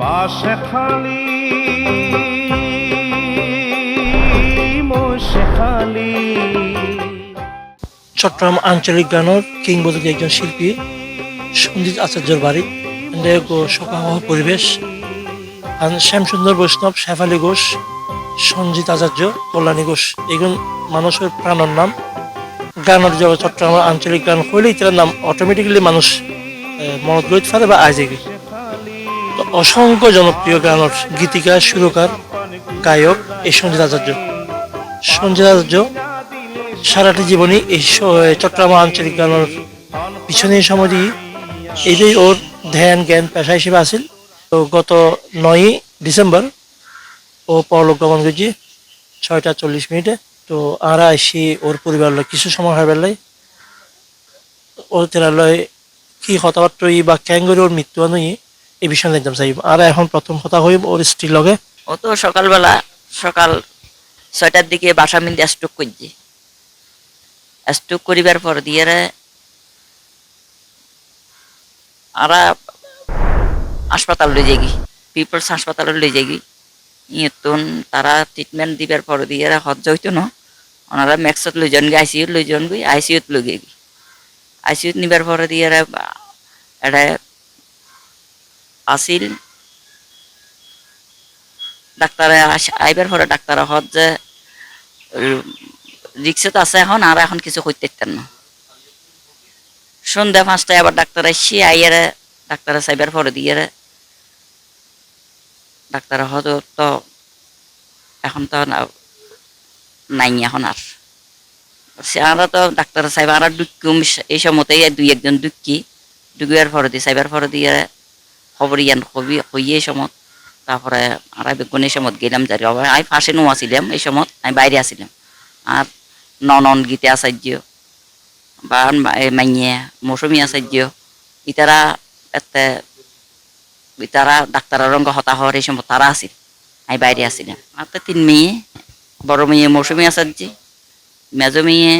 বাসে খালি চট্টগ্রাম আঞ্চলিক গানের কিংবদন্তি একজন শিল্পী, সঞ্জিত আচার্যর বাড়ি সকাহ পরিবেশ শ্যামসুন্দর বৈষ্ণব, শেফালি ঘোষ, সঞ্জিত আচার্য, কল্যাণী ঘোষ। এগুলো মানুষের প্রাণের নাম। গানের জগৎ চট্টগ্রাম আঞ্চলিক গান হইলেই তার নাম অটোমেটিক্যালি মানুষ মনত গইত ফেলে বা আইজেগে অসংখ্য জনপ্রিয় গানের গীতিকার, সুরকার, গায়ক এই সঞ্জিত আচার্য। সঞ্জিত আচার্য সারাটি জীবনই এই চট্টগ্রাম আঞ্চলিক গানের পিছনে সময় এটাই ওর ধ্যান, জ্ঞান, পেশা হিসেবে আছিল। তো গত নয়ই ডিসেম্বর ও পরলোক গমন করছি ছয়টা চল্লিশ মিনিটে। তো আর আসি ওর পরিবার কিছু সময় হয় বেলায় ওর তেরালয় কি কথাবার্তা বা ক্যাঙ্গরি ওর মৃত্যু নই এই বিষয়ে জানতাম চাই। আর এখন প্রথম কথা হইব ওর স্ত্রীর লগে। ও তো সকালবেলা, সকাল ছয়টার দিকে বাসা মিলতে স্ট্রোক করছি। স্ট্রোক করিবার পর দিয়ে আরা হাসপাতাল লই যাই পিপলস হাসপাতালে লই যাই ইয়তন তারা ট্রিটমেন্ট দিবার পর দিয়ে হজ হইতো না। ওনারা ম্যাক্সত লই যান আইসিইউ লই যান গই আইসিইউত লই যাই আইসিইউত নিবার পরে দিয়ে এটা আসিল ডাক্তারে আইবার পরে ডাক্তার হত যে রিক্সে তো আছে এখন, আর এখন কিছু করতে না। সন্ধ্যা পাঁচটায় আবার ডাক্তার আসছি, আইয়ারে ডাক্তারে চাইবার পরে দিয়ে ডাক্তার হত তো এখন তো নাই, এখন আর। আমরা তো ডাক্তার চাইবা আর ডুকুম এই সময়তেই দুই একজন ডুকি দিয়ে চাইবার পরে দিয়ে খবর ইয়ান কবি কইয়ে সময়, তারপরে আর এই সময় গেলাম যারি আমি ফাঁসে নো আসিলাম এই সময় আমি বাইরে আসিলাম আর ননন গীতে আচার্য, বা মাইয়ে, মৌসুমী আচার্য, ইতারা এতে, ইতারা ডাক্তারের রঙ হতাহর এই সময় তারা আছিল আমি বাইরে আসিলাম আর তো তিন মেয়ে, বড় মেয়ে মৌসুমী আচার্য, মেজ মেয়ে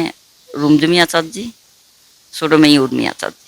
রুমজুমি আচার্য, ছোট মেয়ে উর্মি আচার্য।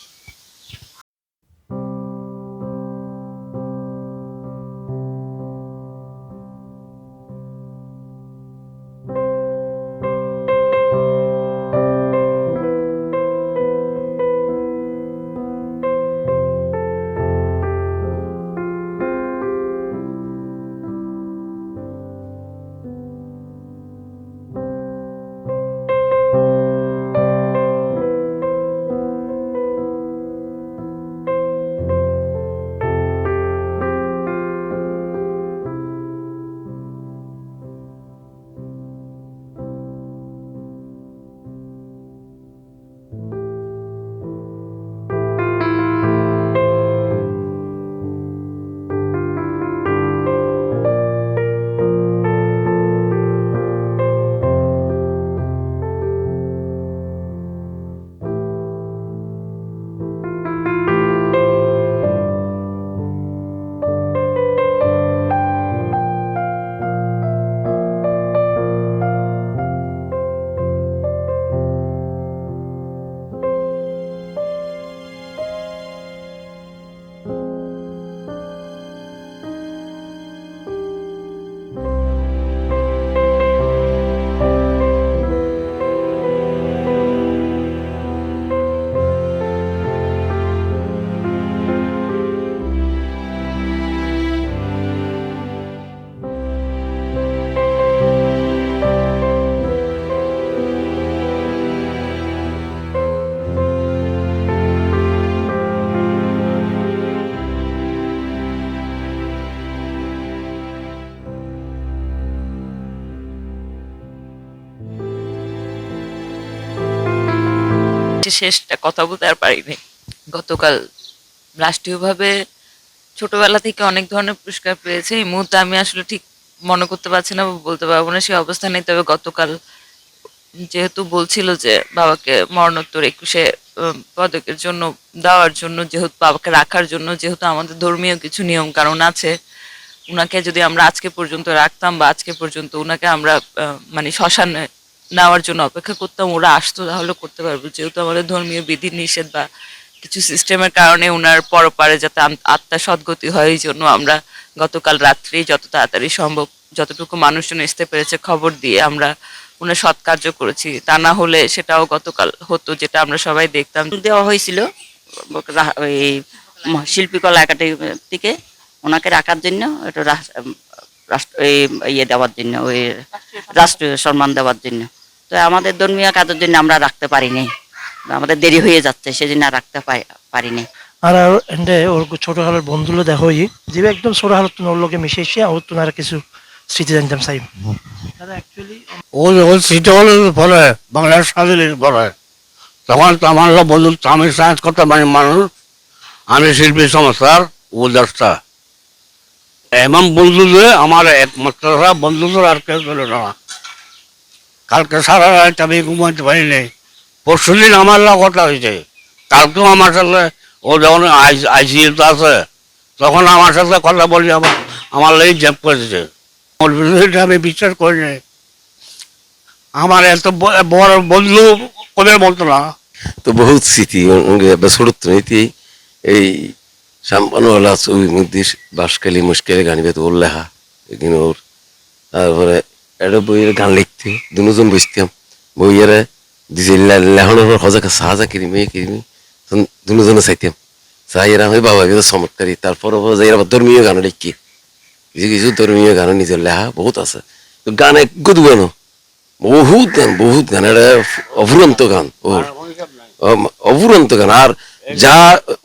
শেষটা কথা বলতে আর পারিনি। গতকাল রাষ্ট্রীয়ভাবে ছোটবেলা থেকে অনেক ধরনের পুরস্কার পেয়েছে। এই মুহূর্তে আমি আসলে ঠিক মনে করতে পারছি না বলতে পারব না সেই অবস্থা নেই। তবে গতকাল যেহেতু বলছিল যে বাবাকে মরণোত্তর একুশে পদকের জন্য দেওয়ার জন্য, যেহেতু বাবাকে রাখার জন্য, যেহেতু আমাদের ধর্মীয় কিছু নিয়ম কারণ আছে, উনাকে যদি আমরা আজকে পর্যন্ত রাখতাম বা আজকে পর্যন্ত উনাকে আমরা মানে শ্মশানে নেওয়ার জন্য অপেক্ষা করতাম ওরা আসতো তাহলে করতে পারব। যেহেতু আমাদের ধর্মীয় বিধি নিষেধ বা কিছু সিস্টেমের কারণে ওনার পরপারে যাতে আত্মা সদ্গতি হয় এই জন্য আমরা গতকাল রাত্রি যত তাড়াতাড়ি সম্ভব যতটুকু মানুষজন আসতে পেরেছে খবর দিয়ে আমরা ওনার সৎকার্য করেছি। তা না হলে সেটাও গতকাল হতো যেটা আমরা সবাই দেখতাম। দেওয়া হয়েছিল ওই ম- শিল্পীকলা একাডেমি থেকে ওনাকে রাখার জন্য একটু রাস- রাষ্ট্র এই ইয়ে দেওয়ার জন্য ওই রাষ্ট্রীয় সম্মান দেওয়ার জন্য। তো আমাদের ধর্মীয় কাজের জন্য আমরা রাখতে পারিনি। আমাদের দেরি হয়ে যাচ্ছে সেজন্য আর রাখতে পারিনি। আর আর এন্ডে ওর ছোট কালের বন্ধুগুলো দেখো যে একদম ছোট হালত ওর লোকে মিশে এসে আর কিছু স্মৃতি জানতাম চাই দাদা অ্যাকচুয়ালি ও ও সিটি হলে পরে বাংলার স্বাধীনের পরে তখন তো আমার লোক বন্ধু আমি সায়েন্স করতে পারি মানুষ। আমি শিল্পী সংস্থার উপদেষ্টা এমন বন্ধু যে আমার একমাত্র বন্ধু আর কেউ ছিল না। কালকে সারা রাত আমি ঘুমাইতে পারিনি। পরশু দিন আমার কথা হয়েছে। কালকেও আমার সাথে, ও যখন আইসিইউতে আছে, তখন আমার সাথে কথা বলি আমার আমার লেগে জ্যাপ করেছে। ওর বিষয়টা আমি বিশ্বাস করিনি আমার এত বড় বন্ধু ওদের বলতো না। তো বহুত স্মৃতি ছোটত্ব নীতি এই সাম্পানওয়ালা ছবির মধ্যে বাসকালি মুশকালি গান বেত ওর লেখা এখানে ওর। তারপরে একটা বইয়ের গান লিখতে দুজন বসতাম বইয়ের দিছে লেখনের পর হজাকে সাহায্য কিরিমি কিরিমি দুজনে চাইতাম চাইরা আমি বাবা কিন্তু চমৎকারী তারপর যাই আবার ধর্মীয় গান লিখি। কিছু কিছু ধর্মীয় গান নিজের লেখা বহুত আছে। তো গান এক গানো বহুত গান বহুত গান। এটা অফুরন্ত গান ওর অফুরন্ত গান। আর যা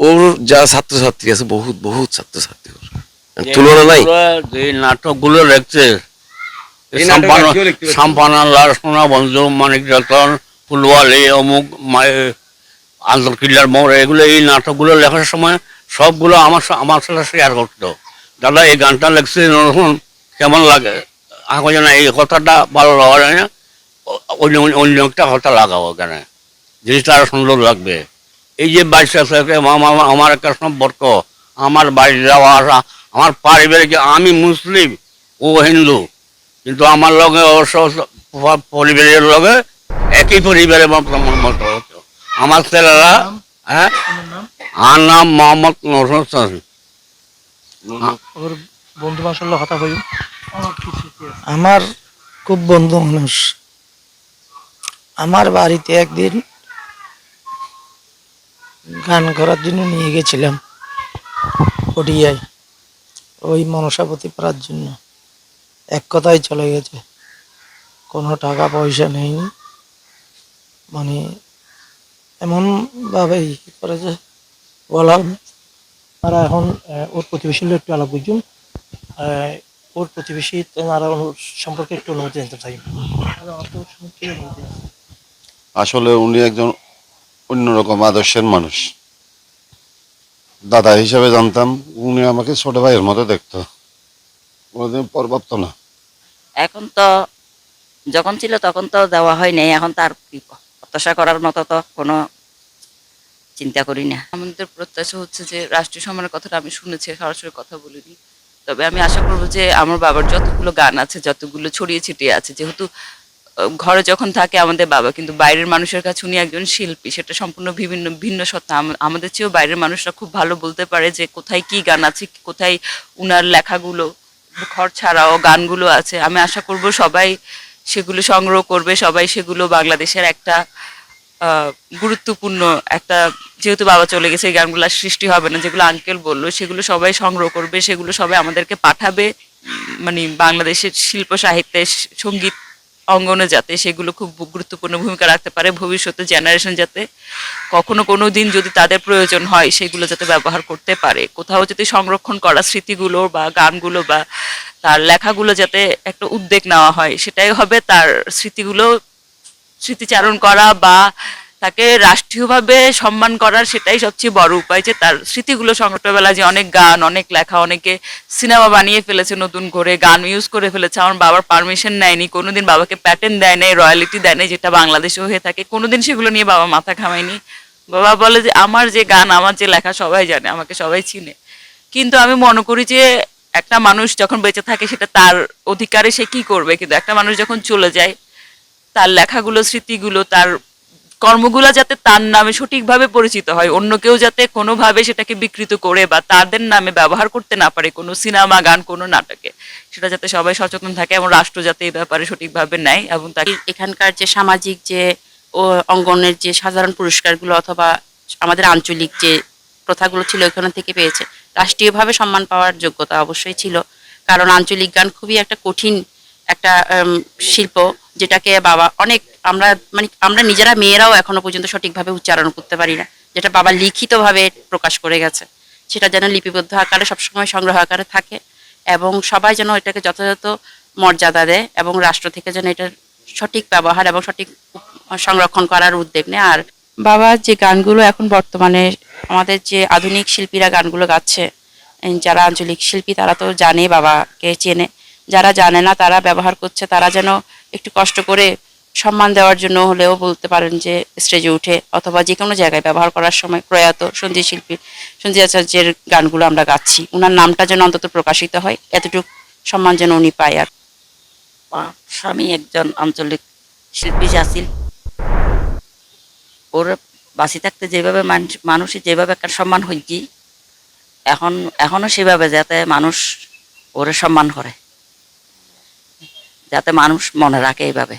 ওর যা ছাত্রছাত্রী আছে বহুত বহুত ছাত্রছাত্রী ওর তুলনা নাই। যে নাটকগুলো লিখছে না। সাম্পানাল্লাহ সোনা বন্ধু মানিক রতন ফুলওয়ালি অমুক মা- আন্দরকিল্লার মোড় এগুলো এই নাটকগুলো লেখার সময় সবগুলো আমার আমার সাথে শেয়ার করতো। দাদা এই গানটা লিখছে শুন কেমন লাগে? আগে যেন এই কথাটা ভালো লাগা না ও- অন্য অন্য একটা কথা লাগাও এখানে। জিনিসটা আরও সুন্দর লাগবে। এই যে থেকে আমার আমার একটা সম্পর্ক আমার বাড়ি যাওয়া আসা আমার পারিবারিক আমি মুসলিম ও হিন্দু। কিন্তু আমার লগে অবশ্য পরিবারের লগে একই পরিবারের মতো হতো। আমার ছেলেরা হ্যাঁ? আর নাম? মোহাম্মদ নসর হোসেন। বন্ধু মাসাল্লাহ হতা হই আমার খুব বন্ধু মানুষ। আমার বাড়িতে একদিন গান করার জন্য নিয়ে গেছিলাম। পটিয়ায় ওই মনসাপতি পাড়ার জন্য। এক কথায় চলে গেছে। কোনো টাকা পয়সা নেই। মানে এমন ভাবে ই করেছে বলার আর এখন ওর প্রতিবেশী একটু আলাপ বুঝুন ওর প্রতিবেশী ওর সম্পর্কে একটু অনুমতি জানতে চাই? আসলে উনি একজন অন্যরকম আদর্শের মানুষ। দাদা হিসাবে জানতাম, উনি আমাকে ছোট ভাইয়ের মতো দেখতো। কোনোদিন পরবর্ত না এখন তো যখন ছিল তখন তো দেওয়া হয় নাই এখন তার প্রত্যাশা করার মতো তো কোনো চিন্তা করি না। আমাদের প্রত্যাশা হচ্ছে যে রাষ্ট্রীয় সম্মানের কথাটা আমি শুনেছি সরাসরি কথা বলিনি। তবে আমি আশা করব যে আমার বাবার যতগুলো গান আছে যতগুলো ছড়িয়ে ছিটিয়ে আছে যেহেতু ঘরে যখন থাকে আমাদের বাবা কিন্তু বাইরের মানুষের কাছে উনি একজন শিল্পী সেটা সম্পূর্ণ বিভিন্ন ভিন্ন সত্তা। আমাদের চেয়েও বাইরের মানুষরা খুব ভালো বলতে পারে যে কোথায় কি গান আছে কোথায় উনার লেখাগুলো ঘর ছাড়াও গানগুলো আছে। আমি আশা করব সবাই সেগুলো সংগ্রহ করবে, সবাই সেগুলো বাংলাদেশের একটা গুরুত্বপূর্ণ একটা, যেহেতু বাবা চলে গেছে, এই গানগুলো সৃষ্টি হবে না, যেগুলো আঙ্কেল বলল, সেগুলো সবাই সংগ্রহ করবে, সেগুলো সবাই আমাদেরকে পাঠাবে। মানে বাংলাদেশের শিল্প সাহিত্যে, সংগীত অঙ্গনে যাতে সেগুলো খুব গুরুত্বপূর্ণ ভূমিকা রাখতে পারে, ভবিষ্যতে জেনারেশন যাতে কখনো কোনো দিন যদি তাদের প্রয়োজন হয়, সেগুলো যাতে ব্যবহার করতে পারে। কোথাও যদি সংরক্ষণ করা স্মৃতিগুলো বা গানগুলো বা তার লেখাগুলো যাতে একটা উদ্যোগ নেওয়া হয়, সেটাই হবে তার স্মৃতিগুলো স্মৃতিচারণ করা বা তাকে রাষ্ট্রীয়ভাবে সম্মান করার সেটাই সবচেয়ে বড় উপায়, যে তার স্মৃতিগুলো সংগ্রহবেলা যে অনেক গান, অনেক লেখা, অনেকে সিনেমা বানিয়ে ফেলেছে, নতুন করে গান ইউজ করে ফেলেছে, আমার বাবার পারমিশন নেয়নি, কোনোদিন বাবাকে প্যাটেন্ট দেয় নাই রয়্যালিটি দেয় নাই, যেটা বাংলাদেশে হয়ে থাকে, কোনোদিন সেগুলো নিয়ে বাবা মাথা ঘামায়নি। বাবা বলে যে, আমার যে গান, আমার যে লেখা, সবাই জানে, আমাকে সবাই চিনে। কিন্তু আমি মনে করি যে, একটা মানুষ যখন বেঁচে থাকে, সেটা তার অধিকারে সে কি করবে? কিন্তু একটা মানুষ যখন চলে যায়, তার লেখাগুলো, স্মৃতিগুলো, তার কর্মগুলো যাতে তার নামে সঠিকভাবে পরিচিত হয়, অন্য কেউ যাতে কোনোভাবে সেটাকে বিকৃত করে বা তাদের নামে ব্যবহার করতে না পারে কোনো সিনেমা, গান, কোনো নাটকে। সেটা যাতে সবাই সচেতন থাকে এবং রাষ্ট্র যাতে এই ব্যাপারে সঠিকভাবে নেয় এবং তাকে এখানকার যে সামাজিক যে অঙ্গনের যে সাধারণ পুরস্কারগুলো অথবা আমাদের আঞ্চলিক যে প্রথাগুলো ছিল ওখান থেকে পেয়েছে, রাষ্ট্রীয়ভাবে সম্মান পাওয়ার যোগ্যতা অবশ্যই ছিল। কারণ আঞ্চলিক গান খুবই একটা কঠিন একটা শিল্প যেটাকে বাবা অনেক আমরা মানে আমরা নিজেরা মেয়েরাও এখনও পর্যন্ত সঠিকভাবে উচ্চারণ করতে পারি না। যেটা বাবা লিখিতভাবে প্রকাশ করে গেছে। সেটা যেন লিপিবদ্ধ আকারে সবসময় সংগ্রহ আকারে থাকে এবং সবাই যেন এটাকে যথাযথ মর্যাদা দেয় এবং রাষ্ট্র থেকে যেন এটার সঠিক ব্যবহার এবং সঠিক সংরক্ষণ করার উদ্যোগ নেয়। আর বাবা যে গানগুলো এখন বর্তমানে আমাদের যে আধুনিক শিল্পীরা গানগুলো গাচ্ছে যারা আঞ্চলিক শিল্পী তারা তো জানে বাবাকে, চেনে। যারা জানে না, তারা ব্যবহার করছে, তারা যেন একটু কষ্ট করে সম্মান দেওয়ার জন্য হলেও বলতে পারেন যে স্টেজে উঠে অথবা যে কোনো জায়গায় ব্যবহার করার সময় প্রয়াত সন্ধি শিল্পী সন্ধি আচার্যের গানগুলো আমরা গাচ্ছি। ওনার নামটা যেন অন্তত প্রকাশিত হয়, এতটুকু সম্মান যেন উনি পায় আর। স্বামী একজন আঞ্চলিক শিল্পী আছিল ওর বাঁচি থাকতে যেভাবে মানুষ- মানুষই যেভাবে একটা সম্মান হইছি এখন এখনও সেভাবে যাতে মানুষ ওরে সম্মান করে। যাতে মানুষ মনে রাখে এইভাবে।